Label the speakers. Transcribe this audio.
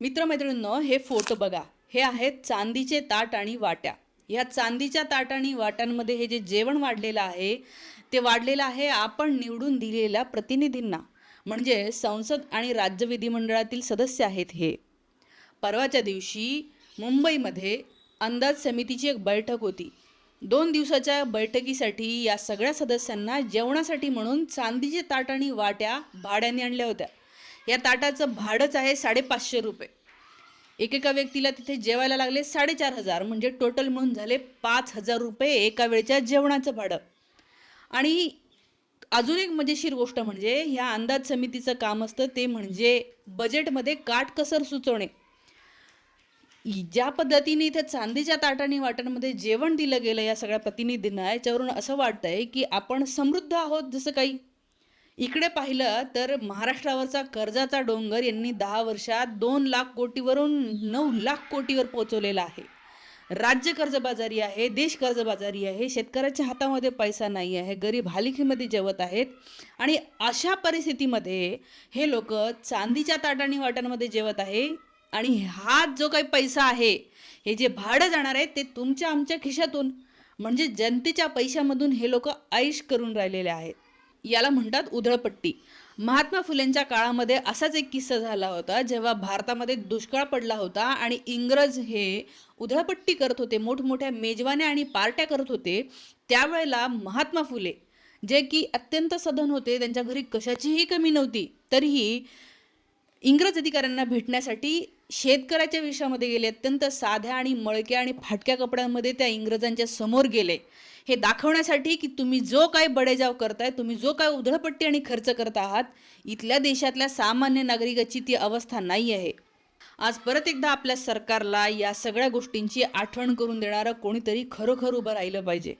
Speaker 1: मित्रमैत्रिणींनो हे फोटो बघा. हे आहेत चांदीचे ताट आणि वाट्या. ह्या चांदीच्या ताट आणि वाट्यांमध्ये हे जे जेवण वाढलेलं आहे ते वाढलेलं आहे आपण निवडून दिलेल्या प्रतिनिधींना. म्हणजे संसद आणि राज्य विधिमंडळातील सदस्य आहेत हे. परवाच्या दिवशी मुंबईमध्ये अंदाज समितीची एक बैठक होती. दोन दिवसाच्या बैठकीसाठी या सगळ्या सदस्यांना जेवणासाठी म्हणून चांदीचे ताट आणि वाट्या भाड्याने आणल्या होत्या. या ताटाचं भाडंच आहे साडेपाचशे रुपये. एकेका व्यक्तीला तिथे जेवायला लागले साडेचार हजार म्हणजे टोटल म्हणून झाले पाच हजार रुपये एका वेळच्या जेवणाचं भाडं. आणि अजून एक मजेशीर गोष्ट म्हणजे ह्या अंदाज समितीचं काम असतं ते म्हणजे बजेटमध्ये काटकसर सुचवणे. ज्या पद्धतीने इथे चांदीच्या ताटाने वाटणमध्ये जेवण दिलं गेलं या सगळ्या प्रतिनिधींना याच्यावरून असं वाटतंय की आपण समृद्ध आहोत जसं काही इकडे पाहिलं तर महाराष्ट्रावरचा कर्जाचा डोंगर यांनी दहा वर्षात दोन लाख कोटीवरून नऊ लाख कोटीवर पोचवलेला आहे. राज्य कर्जबाजारी आहे देश कर्जबाजारी आहे शेतकऱ्याच्या हातामध्ये पैसा नाही आहे गरीब हालिकीमध्ये जेवत आहेत आणि अशा परिस्थितीमध्ये हे लोक चांदीच्या ताटाणी वाटांमध्ये जेवत आहे आणि हा जो काही पैसा आहे हे जे भाडं जाणार आहे ते तुमच्या आमच्या खिशातून म्हणजे जनतेच्या पैशामधून हे लोक ऐश करून राहिलेले आहेत. याला म्हणतात उधळपट्टी. महात्मा फुलेंच्या काळामध्ये असाच एक किस्सा झाला होता जेव्हा भारतामध्ये दुष्काळ पडला होता आणि इंग्रज हे उधळपट्टी करत होते मोठमोठ्या मेजवान्या आणि पार्ट्या करत होते त्यावेळेला महात्मा फुले जे की अत्यंत सधन होते त्यांच्या घरी कशाचीही कमी नव्हती तरीही इंग्रज अधिकाऱ्यांना भेटण्यासाठी शेतकऱ्याच्या विषयामध्ये गेले अत्यंत साध्या आणि मळक्या आणि फाटक्या कपड्यांमध्ये त्या इंग्रजांच्या समोर गेले. हे दाखवण्यासाठी की तुम्ही जो काय बडेजाव करताय तुम्ही जो काय उधळपट्टी आणि खर्च करत आहात इथल्या देशातल्या सामान्य नागरिकाची ती अवस्था नाही आहे. आज परत एकदा आपल्या सरकारला या सगळ्या गोष्टींची आठवण करून देणारं कोणीतरी खरोखर उभं राहिलं पाहिजे.